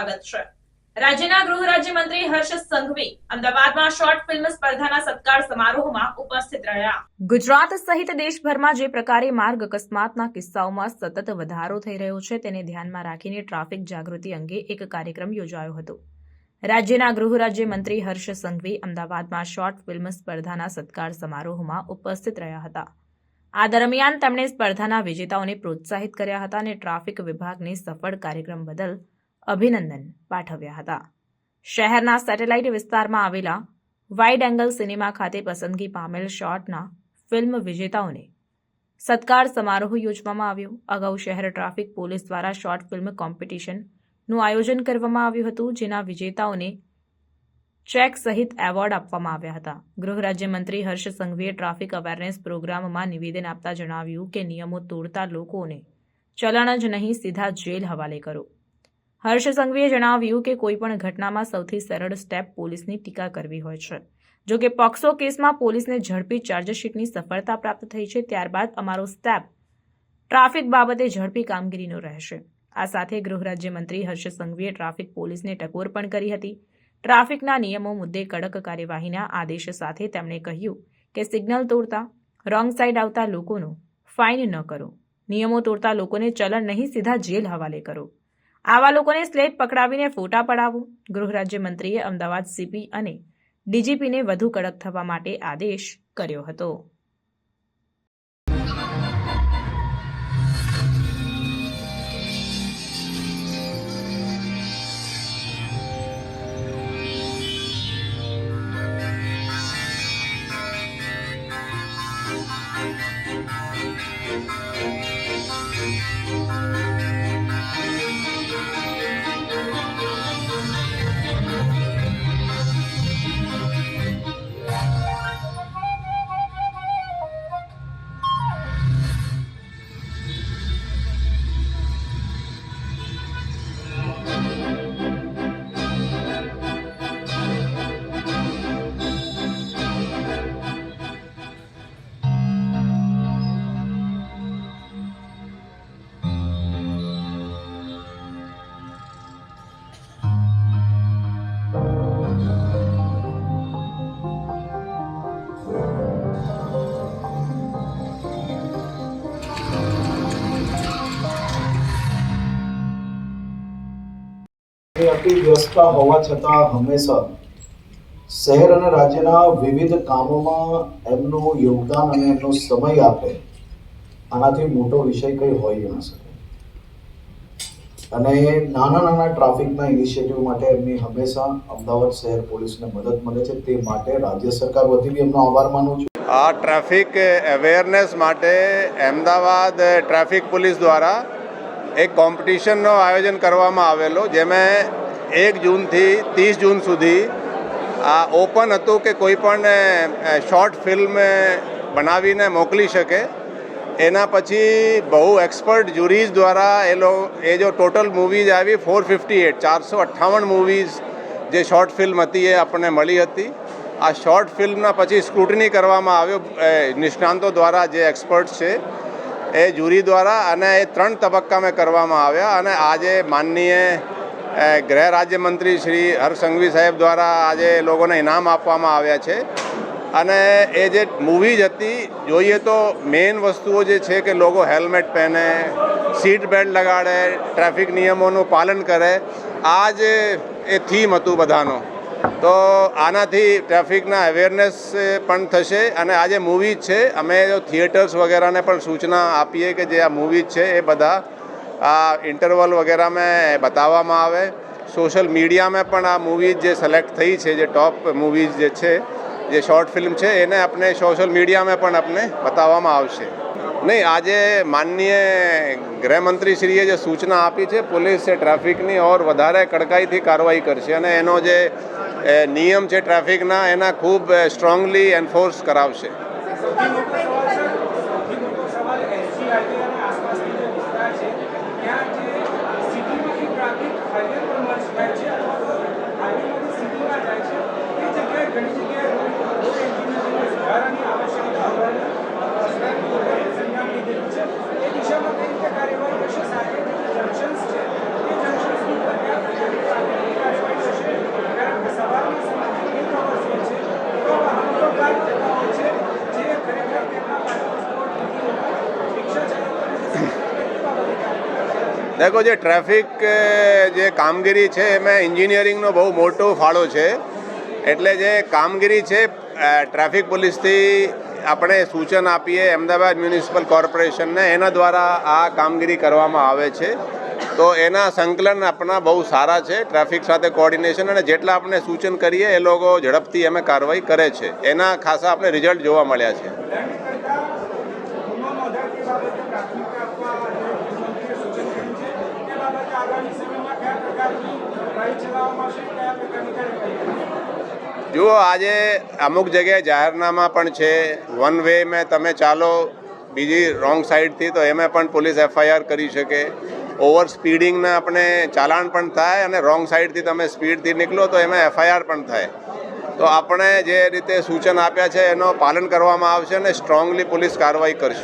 સ્વાગત છે. રાજ્યના ગૃહ રાજ્યમંત્રી હર્ષ સંઘવી અમદાવાદમાં શોર્ટ ફિલ્મ સ્પર્ધાના સત્કાર સમારોહમાં ઉપસ્થિત રહ્યા. ગુજરાત સહિત દેશભરમાં જે પ્રકારે માર્ગ અકસ્માતના કિસ્સાઓમાં સતત વધારો થઈ રહ્યો છે, તેને ધ્યાનમાં રાખીને ટ્રાફિક જાગૃતિ અંગે એક કાર્યક્રમ યોજાયો હતો. રાજ્યના ગૃહ રાજ્યમંત્રી હર્ષ સંઘવી અમદાવાદમાં શોર્ટ ફિલ્મ સ્પર્ધાના સત્કાર સમારોહમાં ઉપસ્થિત રહ્યા હતા. આ દરમિયાન તેમણે સ્પર્ધાના વિજેતાઓને પ્રોત્સાહિત કર્યા હતા અને ટ્રાફિક વિભાગને સફળ કાર્યક્રમ બદલ અભિનંદન પાઠવ્યા હતા. શહેરના સેટેલાઇટ વિસ્તારમાં આવેલા વાઇડ એંગલ સિનેમા ખાતે પસંદગી પામેલ શોર્ટના ફિલ્મ વિજેતાઓને સત્કાર સમારોહ યોજવામાં આવ્યો. અગાઉ શહેર ટ્રાફિક પોલીસ દ્વારા શોર્ટ ફિલ્મ કોમ્પિટિશનનું આયોજન કરવામાં આવ્યું હતું, જેના વિજેતાઓને ચેક સહિત એવોર્ડ આપવામાં આવ્યા હતા. ગૃહ રાજ્યમંત્રી હર્ષ સંઘવીએ ટ્રાફિક અવેરનેસ પ્રોગ્રામમાં નિવેદન આપતા જણાવ્યું કે નિયમો તોડતા લોકોને ચલણ જ નહીં, સીધા જેલ હવાલે કરો. હર્ષ સંઘવીએ જણાવ્યું કે કોઈપણ ઘટનામાં સૌથી સરળ સ્ટેપ પોલીસની ટીકા કરવી હોય છે. જો કે પોક્સો કેસમાં પોલીસને ઝડપી ચાર્જશીટની સફળતા પ્રાપ્ત થઈ છે, ત્યારબાદ અમારો સ્ટેપ ટ્રાફિક બાબતે ઝડપી કામગીરીનો રહેશે. આ સાથે ગૃહ રાજ્યમંત્રી હર્ષ સંઘવીએ ટ્રાફિક પોલીસને ટકોર પણ કરી હતી. ટ્રાફિકના નિયમો મુદ્દે કડક કાર્યવાહીના આદેશ સાથે તેમણે કહ્યું કે સિગ્નલ તોડતા, રોંગ સાઈડ આવતા લોકોનો ફાઇન ન કરો. નિયમો તોડતા લોકોને ચલણ નહીં, સીધા જેલ હવાલે કરો. આવા લોકોને સ્લેટ પકડાવીને ફોટા પડાવો. ગૃહ રાજ્યમંત્રીએ અમદાવાદ સીપી અને ડીજીપીને વધુ કડક થવા માટે આદેશ કર્યો હતો. એ અતિ વ્યસ્તતા હોવા છતાં હંમેશા શહેર અને રાજ્યના વિવિધ કામોમાં એમનું યોગદાન અને એમનો સમય આપે, આનાથી મોટો વિષય કંઈ હોઈ ન શકે. અને નાના નાના ટ્રાફિકના ઇનિશિયેટિવ માટે એમની હંમેશા અમદાવાદ શહેર પોલીસને મદદ મળે છે. તે માટે રાજ્ય સરકાર વતી બી એમનો આભાર માનું છું. આ ટ્રાફિક અવેરનેસ માટે અમદાવાદ ટ્રાફિક પોલીસ દ્વારા એક કોમ્પિટિશનનો આયોજન કરવામાં આવેલો, જેમાં એક જૂનથી ત્રીસ જૂન સુધી આ ઓપન હતું કે કોઈ પણ શોર્ટ ફિલ્મ બનાવીને મોકલી શકે. એના પછી બહુ એક્સપર્ટ જ્યુરીઝ દ્વારા એ લો, એ જો ટોટલ મૂવીઝ આવી ફોર ફિફ્ટી એટ, ચારસો અઠ્ઠાવન મૂવીઝ જે શોર્ટ ફિલ્મ હતી એ આપણને મળી હતી. આ શોર્ટ ફિલ્મના પછી સ્ક્રુટની કરવામાં આવ્યો નિષ્ણાંતો દ્વારા જે એક્સપર્ટ છે એ જ્યુરી દ્વારા અને એ ત્રણ તબક્કામાં કરવામાં આવ્યા અને આજે માનનીય ગૃહ રાજ્યમંત્રી શ્રી હર્ષ સંઘવી સાહેબ દ્વારા આજે લોકોને ઇનામ આપવામાં આવ્યા છે. અને એ જે મૂવીઝ હતી, જોઈએ તો મેઇન વસ્તુઓ જે છે કે લોકો હેલ્મેટ પહેરે સીટ બેલ્ટ લગાડે, ટ્રાફિક નિયમોનું પાલન કરે, આ જ એ થીમ હતું બધાનું. તો આનાથી ટ્રાફિકના અવેરનેસ પણ થશે અને આ જે મૂવીઝ છે, અમે થિયેટર્સ વગેરેને પણ સૂચના આપીએ કે જે આ મૂવીઝ છે એ બધા આ ઇન્ટરવલ વગેરેમાં બતાવવામાં આવે. સોશિયલ મીડિયામાં પણ આ મૂવીઝ જે સિલેક્ટ થઈ છે, જે ટોપ મૂવીઝ જે છે, જે શોર્ટ ફિલ્મ છે, એને આપણે સોશિયલ મીડિયામાં પણ આપણે બતાવવામાં આવશે. નહીં, આજે માનનીય ગૃહમંત્રીશ્રીએ જે સૂચના આપી છે, પોલીસ ટ્રાફિકની ઓર વધારે કડકાઈથી કાર્યવાહી કરશે અને એનો જે નિયમ છે ટ્રાફિકના એના ખૂબ સ્ટ્રોંગલી એન્ફોર્સ કરાવશે સવાલ એસજી હાઈવે અને આસપાસની જે વિસ્તાર છે ત્યાં જે સિટીમાંથી ટ્રાફિક હાઈવે પર મર્જ થાય છે અથવા તો હાઈવેમાંથી સિટીમાં જાય છે એ જગ્યાએ ઘણી જગ્યાએ રોડ રોડ એન્જિનિયરિંગને સુધારાની આવશ્યકતા હોવાનું સંજ્ઞાન લીધેલું છે એ દિશામાં કઈ રીતે કાર્યવાહી કરશે સાથે જે જંક્શન્સ છે એ જંક્શન્સની પર દેખો જે ટ્રાફિક જે કામગીરી છે એમાં એન્જિનિયરિંગનો બહુ મોટો ફાળો છે એટલે જે કામગીરી છે ટ્રાફિક પોલીસથી આપણે સૂચન આપીએ અમદાવાદ મ્યુનિસિપલ કોર્પોરેશનને એના દ્વારા આ કામગીરી કરવામાં આવે છે તો એના સંકલન આપણા બહુ સારા છે ટ્રાફિક સાથે કોઓર્ડિનેશન અને જેટલા આપણે સૂચન કરીએ એ લોકો ઝડપથી અમે કાર્યવાહી કરે છે એના ખાસા આપણે રિઝલ્ટ જોવા મળ્યા છે દંડ કરતાં ગુનો નોંધાય તે બાબતે પ્રાથમિકતા આપવા અને ગૃહમંત્રીએ સૂચન કર્યું છે તે બાબતે આગામી સમયમાં કયા પ્રકારની ગાડી ચલાવવામાં આવશે કયા પ્રકારની કાર્યવાહી જુઓ, આજે અમુક જગ્યાએ જાહેરનામા પણ છે. વન વે મેં તમે ચાલો, બીજી રોંગ સાઈડથી તો એમાં પણ પોલીસ એફઆઈઆર કરી શકે. ઓવર સ્પીડિંગના આપણે ચાલાણ પણ થાય અને રોંગ સાઈડથી તમે સ્પીડથી નીકળો તો એમાં એફઆઈઆર પણ થાય. તો આપણે જે રીતે સૂચન આપ્યા છે, એનો પાલન કરવામાં આવશે અને સ્ટ્રોંગલી પોલીસ કાર્યવાહી કરશે.